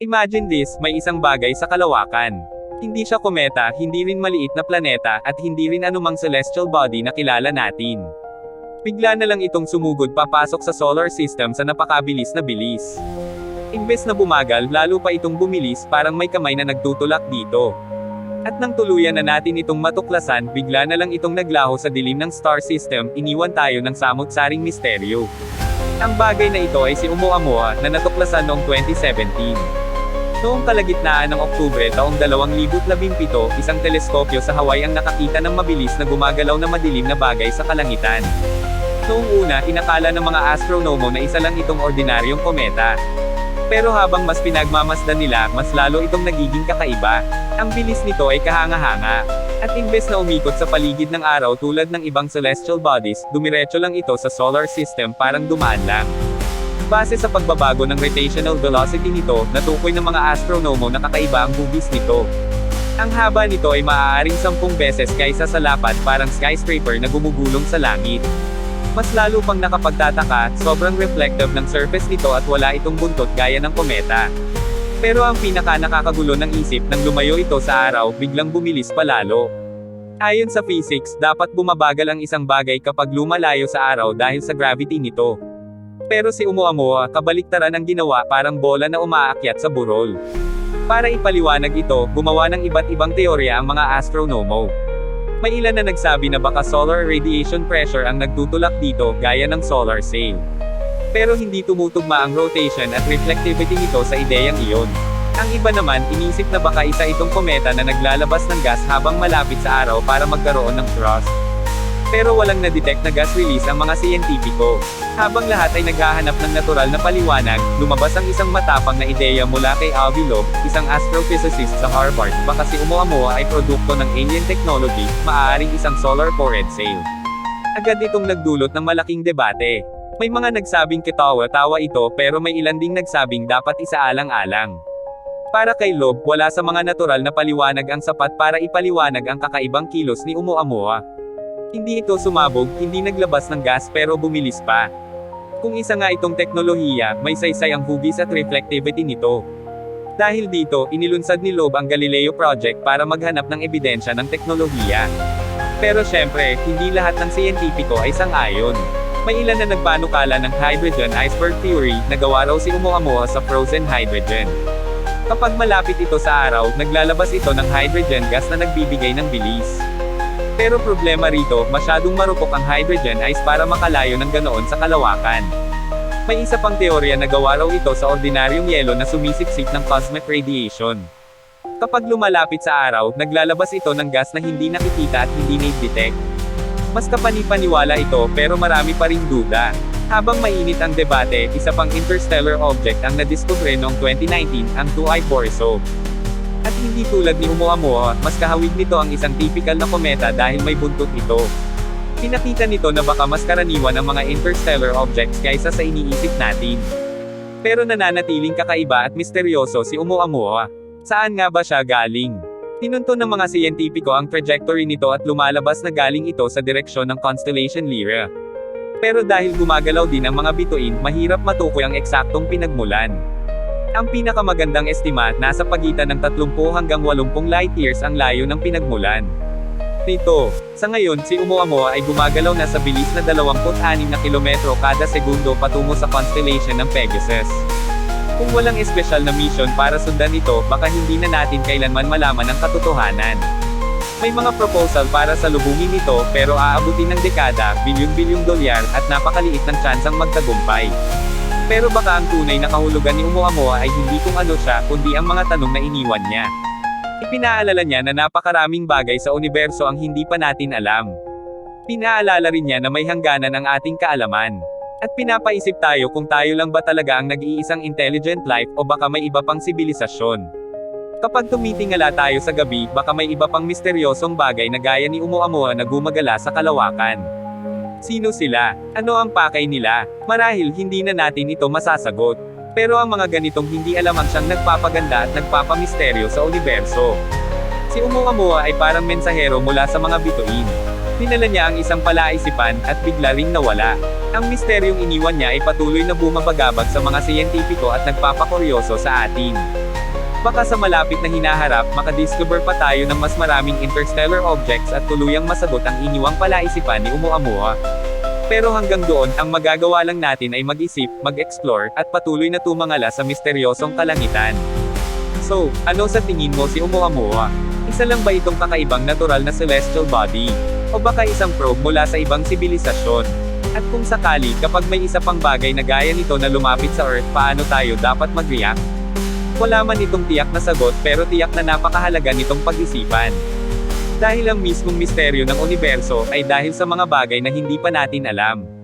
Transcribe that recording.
Imagine this, may isang bagay sa kalawakan. Hindi siya kometa, hindi rin maliit na planeta, at hindi rin anumang celestial body na kilala natin. Bigla na lang itong sumugod papasok sa solar system sa napakabilis na bilis. Imbes na bumagal, lalo pa itong bumilis, parang may kamay na nagtutulak dito. At nang tuluyan na natin itong matuklasan, bigla na lang itong naglaho sa dilim ng star system, iniwan tayo ng samot-saring misteryo. Ang bagay na ito ay si Oumuamua, na natuklasan noong 2017. Noong kalagitnaan ng Oktubre taong 2017, isang teleskopyo sa Hawaii ang nakakita ng mabilis na gumagalaw na madilim na bagay sa kalangitan. Noong una, inakala ng mga astronomo na isa lang itong ordinaryong kometa. Pero habang mas pinagmamasdan nila, mas lalo itong nagiging kakaiba. Ang bilis nito ay kahanga-hanga. At imbes na umikot sa paligid ng araw tulad ng ibang celestial bodies, dumiretso lang ito sa solar system parang dumaan lang. Base sa pagbabago ng rotational velocity nito, natukoy ng mga astronomo na kakaiba ang hugis nito. Ang haba nito ay maaaring 10 beses kaysa sa lapad parang skyscraper na gumugulong sa langit. Mas lalo pang nakapagtataka, sobrang reflective ng surface nito at wala itong buntot gaya ng kometa. Pero ang pinaka nakakagulo ng isip nang lumayo ito sa araw, biglang bumilis palalo. Ayon sa physics, dapat bumabagal ang isang bagay kapag lumalayo sa araw dahil sa gravity nito. Pero si Umuamua, kabaliktaran ang ginawa parang bola na umaakyat sa burol. Para ipaliwanag ito, gumawa ng iba't ibang teorya ang mga astronomo. May ilan na nagsabi na baka solar radiation pressure ang nagtutulak dito, gaya ng solar sail. Pero hindi tumutugma ang rotation at reflectivity nito sa ideyang iyon. Ang iba naman, inisip na baka isa itong kometa na naglalabas ng gas habang malapit sa araw para magkaroon ng thrust. Pero walang na-detect na gas release ang mga siyentipiko. Habang lahat ay naghahanap ng natural na paliwanag, lumabas ang isang matapang na ideya mula kay Avi Loeb, isang astrophysicist sa Harvard. Baka si Oumuamua ay produkto ng alien technology, maaaring isang solar powered sail. Agad itong nagdulot ng malaking debate. May mga nagsabing kitawa-tawa ito pero may ilan ding nagsabing dapat isaalang-alang. Para kay Loeb, wala sa mga natural na paliwanag ang sapat para ipaliwanag ang kakaibang kilos ni Oumuamua. Hindi ito sumabog, hindi naglabas ng gas pero bumilis pa. Kung isa nga itong teknolohiya, may saysay ang hugis at reflectivity nito. Dahil dito, inilunsad ni Loeb ang Galileo Project para maghanap ng ebidensya ng teknolohiya. Pero syempre, hindi lahat ng siyentipiko ay sang-ayon. May ilan na nagpanukala ng hydrogen iceberg theory, na gawa raw si Oumuamua sa frozen hydrogen. Kapag malapit ito sa araw, naglalabas ito ng hydrogen gas na nagbibigay ng bilis. Pero problema rito, masyadong marupok ang hydrogen ice para makalayo ng ganoon sa kalawakan. May isa pang teorya na gawa raw ito sa ordinaryong yelo na sumisiksik ng cosmic radiation. Kapag lumalapit sa araw, naglalabas ito ng gas na hindi nakikita at hindi na-detect. Mas kapanipaniwala ito pero marami pa ring duda. Habang mainit ang debate, isa pang interstellar object ang nadiskubre noong 2019, ang 2i Borisov. Hindi tulad ni Oumuamua, mas kahawig nito ang isang typical na kometa dahil may buntot ito. Pinakita nito na baka mas karaniwan ang mga interstellar objects kaysa sa iniisip natin. Pero nananatiling kakaiba at misteryoso si Oumuamua. Saan nga ba siya galing? Tinunto ng mga siyentipiko ang trajectory nito at lumalabas na galing ito sa direksyon ng constellation Lyra. Pero dahil gumagalaw din ang mga bituin, mahirap matukoy ang eksaktong pinagmulan. Ang pinakamagandang estima, nasa pagitan ng 30 hanggang 80 light years ang layo ng pinagmulan. Nito, sa ngayon si Oumuamua ay gumagalaw na sa bilis na 26 na kilometro kada segundo patungo sa constellation ng Pegasus. Kung walang espesyal na mission para sundan ito, baka hindi na natin kailanman malaman ang katotohanan. May mga proposal para sa lubungin ito, pero aabutin ng dekada, bilyon-bilyong dolyar, at napakaliit ng tsansang magtagumpay. Pero baka ang tunay na kahulugan ni Oumuamua ay hindi kung ano siya, kundi ang mga tanong na iniwan niya. Ipinaalala niya na napakaraming bagay sa universo ang hindi pa natin alam. Pinaalala rin niya na may hangganan ang ating kaalaman. At pinapaisip tayo kung tayo lang ba talaga ang nag-iisang intelligent life o baka may iba pang sibilisasyon. Kapag tumitingala tayo sa gabi, baka may iba pang misteryosong bagay na gaya ni Oumuamua na gumagala sa kalawakan. Sino sila? Ano ang pakay nila? Marahil hindi na natin ito masasagot. Pero ang mga ganitong hindi alam ang siyang nagpapaganda at nagpapamisteryo sa universo. Si Oumuamua ay parang mensahero mula sa mga bituin. Dinala niya ang isang palaisipan, at bigla ring nawala. Ang misteryong iniwan niya ay patuloy na bumabagabag sa mga siyentipiko at nagpapakuryoso sa atin. Baka sa malapit na hinaharap, makadiscover pa tayo ng mas maraming interstellar objects at tuluyang masagot ang iniwang palaisipan ni Umuamua. Pero hanggang doon, ang magagawa lang natin ay mag-isip, mag-explore, at patuloy na tumangala sa misteryosong kalangitan. So, ano sa tingin mo si Umuamua? Isa lang ba itong kakaibang natural na celestial body? O baka isang probe mula sa ibang sibilisasyon? At kung sakali, kapag may isa pang bagay na gaya nito na lumapit sa Earth, paano tayo dapat mag-react? Wala man itong tiyak na sagot pero tiyak na napakahalaga nitong pag-isipan. Dahil ang mismong misteryo ng universo ay dahil sa mga bagay na hindi pa natin alam.